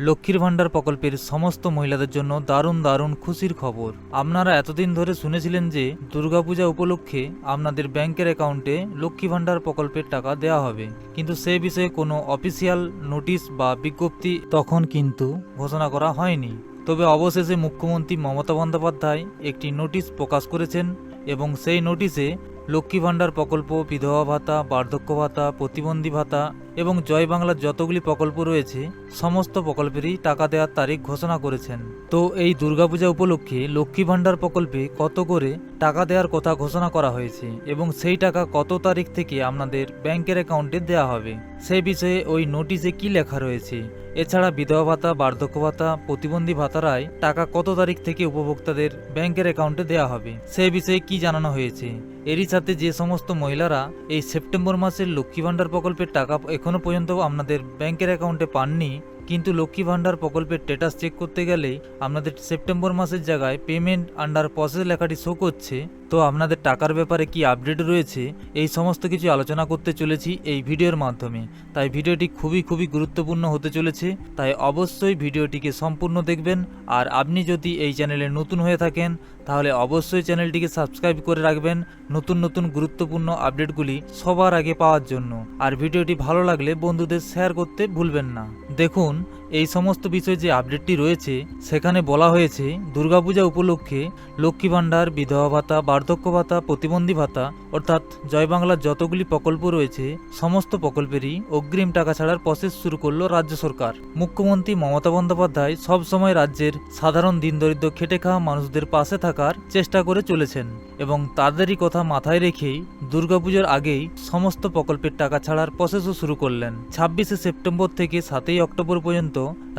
লক্ষ্মীর ভাণ্ডার প্রকল্পের সমস্ত মহিলাদের জন্য দারুণ দারুণ খুশির খবর। আপনারা এতদিন ধরে শুনেছিলেন যে, দুর্গাপূজা উপলক্ষে আপনাদের ব্যাংকের অ্যাকাউন্টে লক্ষ্মী ভাণ্ডার প্রকল্পের টাকা দেওয়া হবে। কিন্তু সে বিষয়ে কোনো অফিসিয়াল নোটিশ বা বিজ্ঞপ্তি তখন কিন্তু ঘোষণা করা হয়নি। তবে অবশেষে মুখ্যমন্ত্রী মমতা বন্দ্যোপাধ্যায় একটি নোটিশ প্রকাশ করেছেন এবং সেই নোটিশে লক্ষ্মী ভাণ্ডার প্রকল্প, বিধবা ভাতা, বার্ধক্য ভাতা, প্রতিবন্ধী ভাতা এবং জয় বাংলার যতগুলি প্রকল্প রয়েছে, সমস্ত প্রকল্পেরই টাকা দেওয়ার তারিখ ঘোষণা করেছেন। তো এই দুর্গাপূজা উপলক্ষে লক্ষ্মী ভাণ্ডার প্রকল্পে কত করে টাকা দেওয়ার কথা ঘোষণা করা হয়েছে এবং সেই টাকা কত তারিখ থেকে আপনাদের ব্যাংকের অ্যাকাউন্টে দেওয়া হবে, সে বিষয়ে ওই নোটিশে কি লেখা রয়েছে? এছাড়া বিধবা ভাতা, বার্ধক্য ভাতা, প্রতিবন্ধী ভাতারায় টাকা কত তারিখ থেকে উপভোক্তাদের ব্যাংকের অ্যাকাউন্টে দেওয়া হবে, সে বিষয়ে কি জানানো হয়েছে? এরই সাথে যে সমস্ত মহিলারা এই সেপ্টেম্বর মাসের লক্ষ্মী ভাণ্ডার প্রকল্পের টাকা এখনও পর্যন্ত আপনাদের ব্যাংকের অ্যাকাউন্টে পাননি, কিন্তু লক্ষ্মী ভাণ্ডার প্রকল্পের স্টেটাস চেক করতে গেলে আপনাদের সেপ্টেম্বর মাসের জায়গায় পেমেন্ট আন্ডার প্রসেস লেখাটি শো করছে। তো আপনাদের টাকার ব্যাপারে কি আপডেট রয়েছে? এই সমস্ত কিছু আলোচনা করতে চলেছি এই ভিডিওর মাধ্যমে। তাই ভিডিওটি খুবই খুবই গুরুত্বপূর্ণ হতে চলেছে। তাই অবশ্যই ভিডিওটিকে সম্পূর্ণ দেখবেন। আর আপনি যদি এই চ্যানেলে নতুন হয়ে থাকেন, তাহলে অবশ্যই চ্যানেলটিকে সাবস্ক্রাইব করে রাখবেন নতুন নতুন গুরুত্বপূর্ণ আপডেটগুলি সবার আগে পাওয়ার জন্য। আর ভিডিওটি ভালো লাগলে বন্ধুদের শেয়ার করতে ভুলবেন না। দেখুন, এই সমস্ত বিষয়ে যে আপডেটটি রয়েছে, সেখানে বলা হয়েছে, দুর্গাপূজা উপলক্ষে লক্ষ্মী ভাণ্ডার, বিধবা ভাতা বার্ধক্য ভাতা প্রতিবন্ধী ভাতা অর্থাৎ জয় বাংলার যতগুলি প্রকল্প রয়েছে, সমস্ত প্রকল্পেরই অগ্রিম টাকা ছাড়ার প্রসেস শুরু করল রাজ্য সরকার। মুখ্যমন্ত্রী মমতা বন্দ্যোপাধ্যায় সবসময় রাজ্যের সাধারণ দিনদরিদ্র খেটে খাওয়া মানুষদের পাশে থাকার চেষ্টা করে চলেছেন এবং তাদেরই কথা মাথায় রেখেই দুর্গাপুজোর আগেই সমস্ত প্রকল্পের টাকা ছাড়ার প্রসেসও শুরু করলেন। ছাব্বিশে সেপ্টেম্বর থেকে সাতই অক্টোবর পর্যন্ত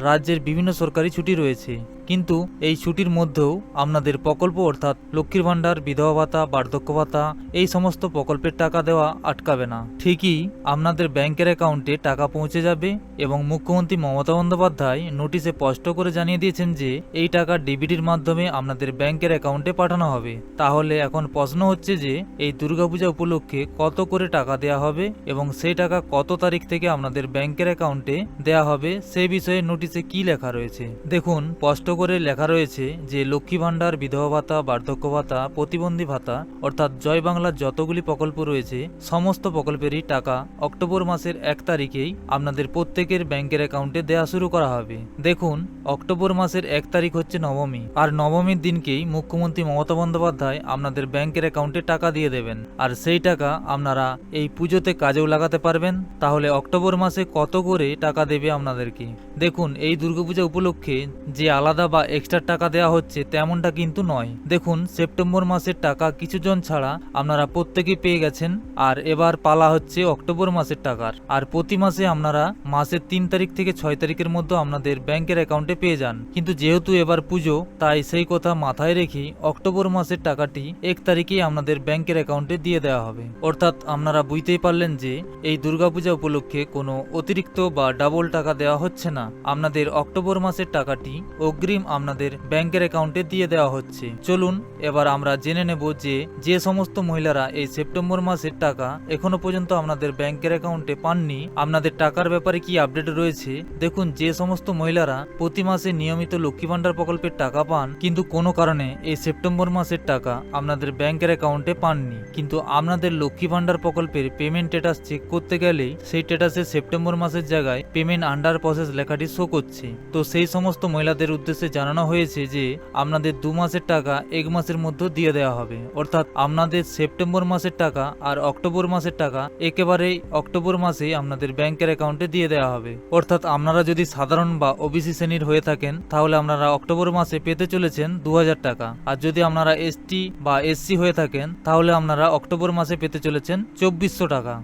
রাজ্যের বিভিন্ন সরকারি ছুটি রয়েছে। কিন্তু এই ছুটির মধ্যেও আপনাদের প্রকল্প অর্থাৎ লক্ষ্মীর ভাণ্ডার, বিধবা ভাতা, বার্ধক্য ভাতা, এই সমস্ত প্রকল্পের টাকা দেওয়া আটকাবে না। ঠিকই আপনাদের ব্যাংকের অ্যাকাউন্টে টাকা পৌঁছে যাবে এবং মুখ্যমন্ত্রী মমতা বন্দ্যোপাধ্যায় নোটিশে স্পষ্ট করে জানিয়ে দিয়েছেন যে, এই টাকা ডিবিটির মাধ্যমে আপনাদের ব্যাংকের অ্যাকাউন্টে পাঠানো হবে। তাহলে এখন প্রশ্ন হচ্ছে যে, এই দুর্গাপূজা উপলক্ষে কত করে টাকা দেওয়া হবে এবং সেই টাকা কত তারিখ থেকে আপনাদের ব্যাংকের অ্যাকাউন্টে দেওয়া হবে সেই বিষয়ে নোটিশে কি লেখা রয়েছে? দেখুন, স্পষ্ট করে লেখা রয়েছে যে লক্ষ্মী ভাণ্ডার, বিধবা ভাতা, বার্ধক্য ভাতা, প্রতিবন্ধী ভাতা, অর্থাৎ জয় বাংলার যতগুলি প্রকল্প রয়েছে, সমস্ত প্রকল্পেরই টাকা অক্টোবর মাসের এক তারিখেই আপনাদের প্রত্যেকের ব্যাংকের অ্যাকাউন্টে দেওয়া শুরু করা হবে। দেখুন, অক্টোবর মাসের এক তারিখ হচ্ছে নবমী, আর নবমীর দিনকেই মুখ্যমন্ত্রী মমতা বন্দ্যোপাধ্যায় আপনাদের ব্যাংকের অ্যাকাউন্টে টাকা দিয়ে দেবেন। আর সেই টাকা আপনারা এই পুজোতে কাজেও লাগাতে পারবেন। তাহলে অক্টোবর মাসে কত করে টাকা দেবে আপনাদেরকে? দেখুন, এই দুর্গাপূজা উপলক্ষে যে আলাদা বা এক্সট্রা টাকা দেওয়া হচ্ছে তেমনটা কিন্তু নয়। দেখুন, সেপ্টেম্বর মাসের টাকা কিছুজন ছাড়া আপনারা প্রত্যেকেই পেয়ে গেছেন, আর এবার পালা হচ্ছে অক্টোবর মাসের টাকার। আর প্রতি মাসে আপনারা মাসের তিন তারিখ থেকে ছয় তারিখের মধ্যে আপনাদের ব্যাংকের অ্যাকাউন্টে পেয়ে যান। কিন্তু যেহেতু এবার পুজো, তাই সেই কথা মাথায় রেখে অক্টোবর মাসের টাকাটি এক তারিখেই আপনাদের ব্যাংকের অ্যাকাউন্টে দিয়ে দেওয়া হবে। অর্থাৎ আপনারা বুঝতেই পারলেন যে, এই দুর্গাপূজা উপলক্ষে কোনো অতিরিক্ত বা ডাবল টাকা দেওয়া হচ্ছে না। আপনাদের অক্টোবর মাসের টাকাটি অগ্রিম আপনাদের ব্যাংকের অ্যাকাউন্টে দিয়ে দেওয়া হচ্ছে। চলুন, এবার আমরা জেনে নেব যে যে সমস্ত মহিলারা এই সেপ্টেম্বর মাসের টাকা এখনও পর্যন্ত আপনাদের ব্যাংকের অ্যাকাউন্টে পাননি, আপনাদের টাকার ব্যাপারে কি আপডেট রয়েছে? দেখুন, যে সমস্ত মহিলারা প্রতি মাসে নিয়মিত লক্ষ্মী ভাণ্ডার প্রকল্পের টাকা পান, কিন্তু কোনো কারণে এই সেপ্টেম্বর মাসের টাকা আপনাদের ব্যাংকের অ্যাকাউন্টে পাননি। কিন্তু আপনাদের লক্ষ্মী ভাণ্ডার প্রকল্পের পেমেন্ট স্ট্যাটাস চেক করতে গেলে সেই স্ট্যাটাসে সেপ্টেম্বর মাসের জায়গায় পেমেন্ট আন্ডার প্রসেস লেখাটি শো করছে। তো সেই সমস্ত মহিলাদের উদ্দেশ্যে জানানো হয়েছে যে, আপনাদের দু মাসের টাকা এক মাসের মধ্যে দিয়ে দেওয়া হবে। অর্থাৎ আপনাদের সেপ্টেম্বর মাসের টাকা আর অক্টোবর মাসের টাকা একেবারেই অক্টোবর মাসে আপনাদের ব্যাংকের অ্যাকাউন্টে দিয়ে দেওয়া হবে। অর্থাৎ আপনারা যদি সাধারণ বা ওবিসি শ্রেণির হয়ে থাকেন, তাহলে আপনারা অক্টোবর মাসে পেতে চলেছেন দু হাজার টাকা। আর যদি আপনারা এসটি বা এসসি হয়ে থাকেন, তাহলে আপনারা অক্টোবর মাসে পেতে চলেছেন চব্বিশশো টাকা।